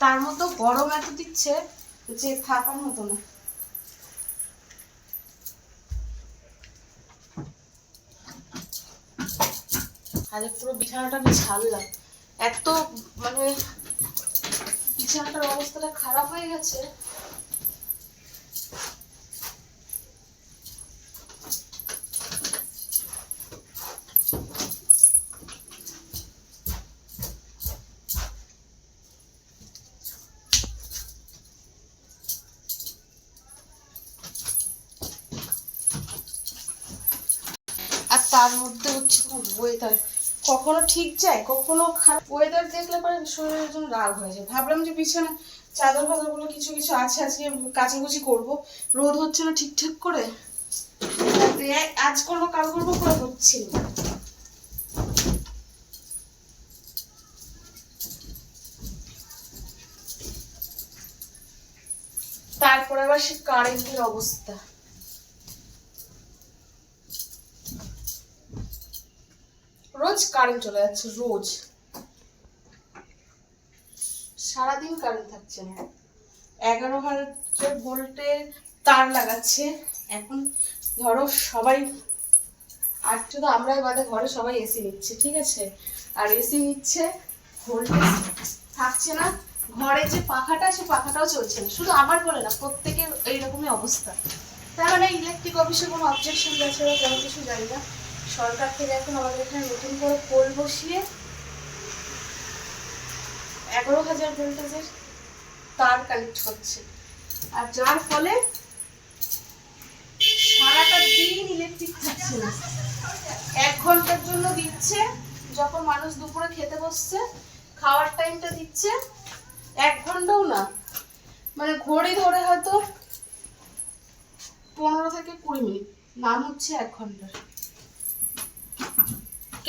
তার মতো গরম এত দিচ্ছে যে থাকার মতো না। আরে পুরো বিছানাটা বিছাললাম এত মানে বিছানাটার অবস্থাটা খারাপ হয়ে গেছে। তার মধ্যে হচ্ছে ওয়েদার কখনো ঠিক যায়, কখনো খারাপ। ওয়েদার দেখলে পরে শরীরের জন্য রাগ হয়ে যায়। ভাবলাম যে বিছানা, চাদর ফাদরগুলো কিছু কিছু আছে, আজকে কাচাকুচি করব। রোদ হচ্ছে না ঠিকঠাক করে? আজ করব, কাল করব করে হচ্ছে তারপর আবার সে কারেন্টের অবস্থা। রোজ কারেন্ট চলে যাচ্ছে, রোজ। সারাদিন কারেন্ট থাকছে না। এগারো হাজার ভোল্টের তার লাগাচ্ছে। এখন ধরো সবাই, আর শুধু আমরাই বাদে ঘরে সবাই এসি নিচ্ছে, ঠিক আছে? আর এসি নিচ্ছে, ভোল্টেজ থাকছে না। ঘরে যে পাখাটা, সে পাখাটাও চলছে না। শুধু আমার বলে না, প্রত্যেকের এইরকমই অবস্থা। তার মানে ইলেকট্রিক অফিসে কোনো অবজেকশন গেছে বা কোনো কিছু জানি না। সরকার থেকে এখন আমাদের এখানে নতুন করে পোল বসিয়ে এগারো হাজার ভোল্টেজের তার কানেক্ট করছে। আর যার ফলে সারাটা দিন ইলেকট্রিক থাকছে না। এক ঘণ্টার জন্য দিচ্ছে, যখন মানুষ দুপুরে খেতে বসছে, খাওয়ার টাইমটা দিচ্ছে, এক ঘন্টাও না। মানে ঘড়ি ধরে হয়তো পনেরো থেকে কুড়ি মিনিট, নাম হচ্ছে এক ঘণ্টার।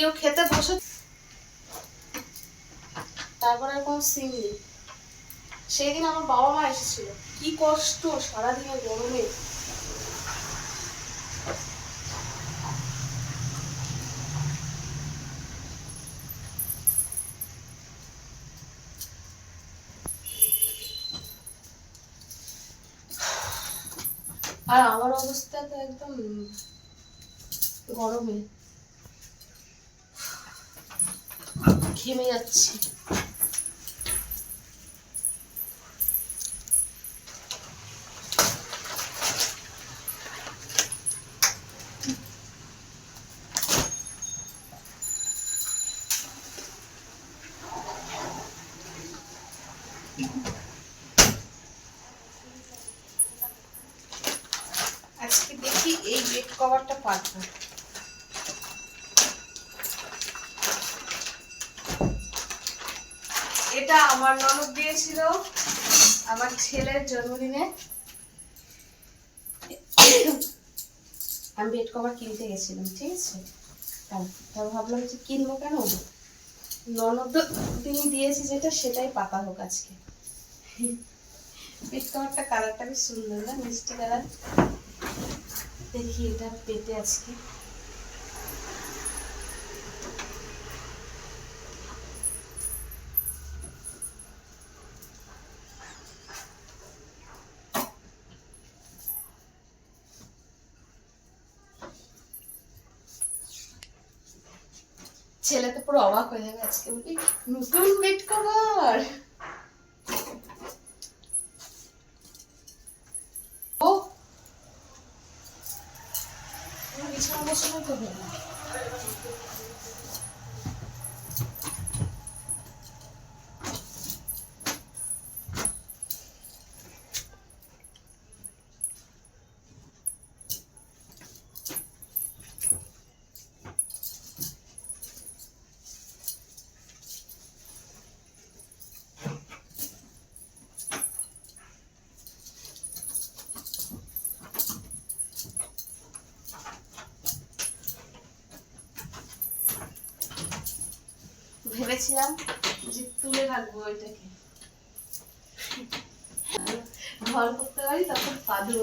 কেউ খেতে বসে তারপরে নেই। সেই দিন আমার বাবা মা এসেছিল। কি কষ্ট সারাদিনের গরমে। আর আমার অবস্থা তো একদম গরমে। ঘেমে যাচ্ছি। আজকে দেখি এই বেড কভারটা পারব। এটা আমার ননদ দিয়েছিল, আমার ছেলের জন্মদিনে। আমি বেড কভার কিনতে গেছিলাম, ঠিক আছে? তারপর ভাবলাম যে কিনবো কেন? ননদ তিনি দিয়েছি যেটা, সেটাই পাতা হোক আজকে। বেড কভারটা কালারটা বেশ সুন্দর না, মিষ্টি কালার দেখি এটা পেতে আজকে। ছেলে তো পুরো অবাক হয়ে যাবে আজকে। বলি নতুন বেড কভার ও। বিছানা বসানো তো হলো না। ভেবেছিলাম যে তুলে রাখব ওইটাকে। ঘর করতে পারি তখন পাদু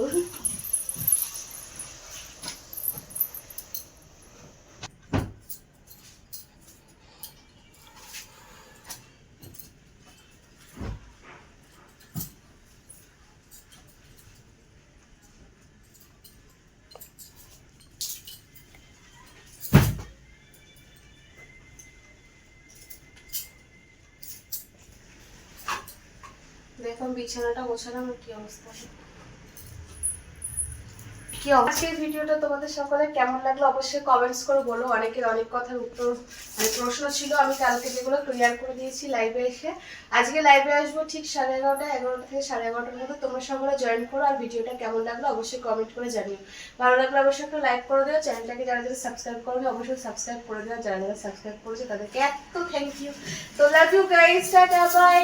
দেখুন, বিছানাটা গোছানো কি অবস্থা? কি আজকের ভিডিওটা তোমাদের সকলে কেমন লাগল অবশ্যই কমেন্টস করে বলো। অনেকের অনেক কথার উত্তর মানে প্রশ্ন ছিল, আমি কালকে যেগুলো ক্লিয়ার করে দিয়েছি লাইভে এসে। আজকে লাইভে আসব ঠিক সাড়ে এগারোটা এগারোটা থেকে সাড়ে এগারোটার মধ্যে। তোমরা সকলে জয়েন করো আর ভিডিওটা কেমন লাগল অবশ্যই কমেন্ট করে জানিও। ভালো লাগলে অবশ্যই একটা লাইক করে দিও। চ্যানেলটাকে যারা যারা সাবস্ক্রাইব করবে অবশ্যই সাবস্ক্রাইব করে দিও। যারা যারা সাবস্ক্রাইব করেছে, তাদেরকে এত থ্যাংক ইউ তো love you guys tata bye